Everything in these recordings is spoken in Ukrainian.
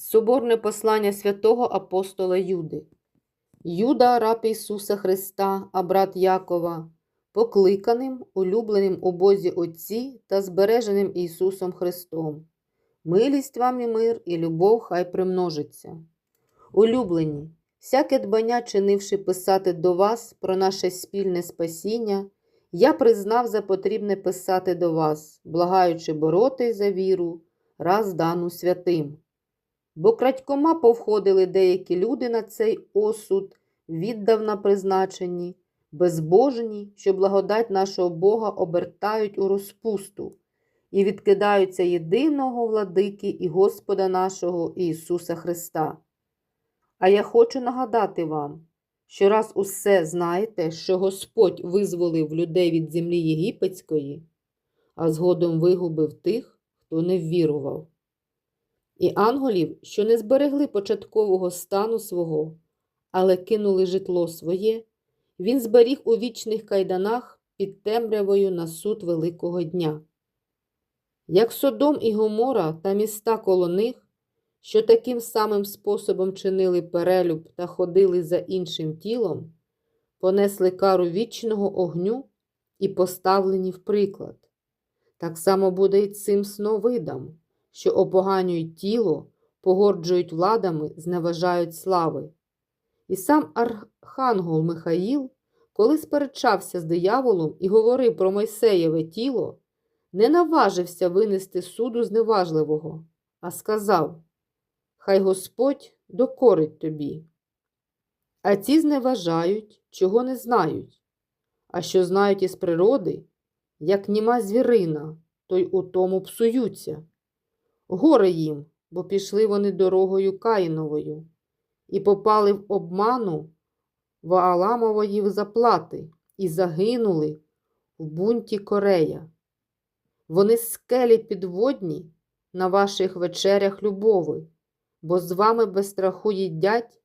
Соборне послання святого апостола Юди. Юда, раб Ісуса Христа, а брат Якова, покликаним, улюбленим у Бозі Отці та збереженим Ісусом Христом. Милість вам і мир, і любов хай примножиться. Улюблені, всяке дбання, чинивши писати до вас про наше спільне спасіння, я признав за потрібне писати до вас, благаючи боротись за віру, раз дану святим. Бо крадькома повходили деякі люди на цей осуд, віддавна призначені, безбожні, що благодать нашого Бога обертають у розпусту і відкидаються єдиного владики і Господа нашого Ісуса Христа. А я хочу нагадати вам, що раз усе знаєте, що Господь визволив людей від землі єгипетської, а згодом вигубив тих, хто не ввірував і анголів, що не зберегли початкового стану свого, але кинули житло своє, він зберіг у вічних кайданах під темрявою на суд Великого дня. Як Содом і Гомора та міста коло них, що таким самим способом чинили перелюб та ходили за іншим тілом, понесли кару вічного огню і поставлені в приклад. Так само буде і цим сновидам що опоганюють тіло, погорджують владами, зневажають слави. І сам Архангел Михаїл, коли сперечався з дияволом і говорив про Мойсеєве тіло, не наважився винести суду зневажливого, а сказав: Хай Господь докорить тобі. А ці зневажають, чого не знають, а що знають із природи, як німа звірина, то й у тому псуються. Горе їм, бо пішли вони дорогою Каїновою і попали в обману Вааламової заплати і загинули в бунті Корея. Вони скелі підводні на ваших вечерях любови, бо з вами без страху їдять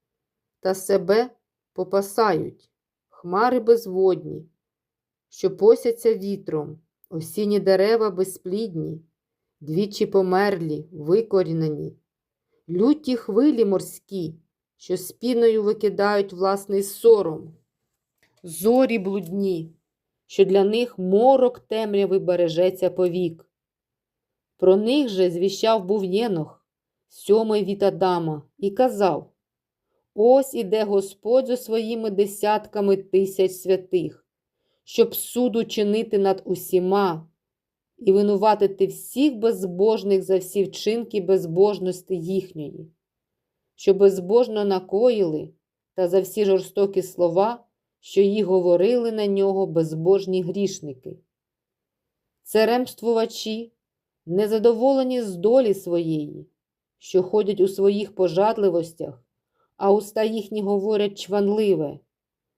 та себе попасають, хмари безводні, що посяться вітром, осінні дерева безплідні двічі померлі, викорінені, люті хвилі морські, що спіною викидають власний сором, зорі блудні, що для них морок темряви бережеться повік. Про них же звіщав був Єнох, сьомий від Адама, і казав: Ось іде Господь зі своїми десятками тисяч святих, щоб суду чинити над усіма і винуватити всіх безбожних за всі вчинки безбожності їхньої, що безбожно накоїли та за всі жорстокі слова, що їх говорили на нього безбожні грішники. Церемствувачі, незадоволені з долі своєї, що ходять у своїх пожадливостях, а уста їхні говорять чванливе,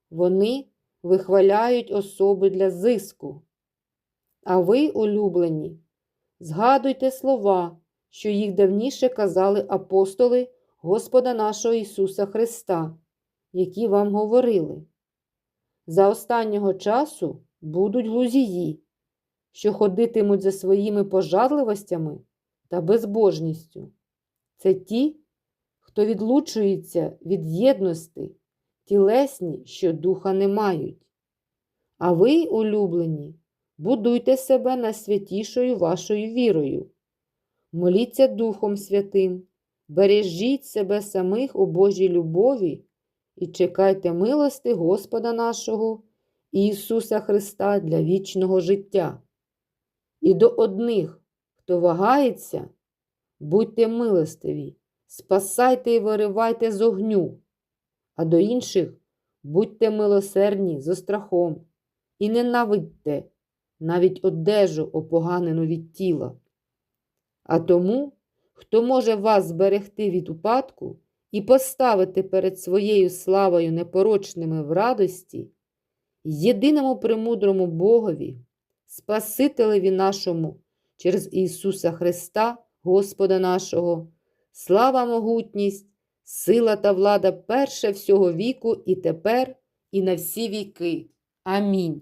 вони вихваляють особи для зиску. А ви, улюблені, згадуйте слова, що їх давніше казали апостоли Господа нашого Ісуса Христа, які вам говорили. За останнього часу будуть глузії, що ходитимуть за своїми пожадливостями та безбожністю. Це ті, хто відлучується від єдності, тілесні, що духа не мають. А ви, улюблені, будуйте себе найсвятішою вашою вірою. Моліться Духом Святим, бережіть себе самих у Божій любові і чекайте милости Господа нашого Ісуса Христа для вічного життя. І до одних, хто вагається, будьте милостиві, спасайте і виривайте з огню, а до інших будьте милосердні зо страхом і ненавидьте навіть одежу опоганену від тіла. А тому, хто може вас зберегти від упадку і поставити перед своєю славою непорочними в радості, єдиному премудрому Богові, Спасителеві нашому через Ісуса Христа, Господа нашого, слава могутність, сила та влада перше всього віку і тепер, і на всі віки. Амінь.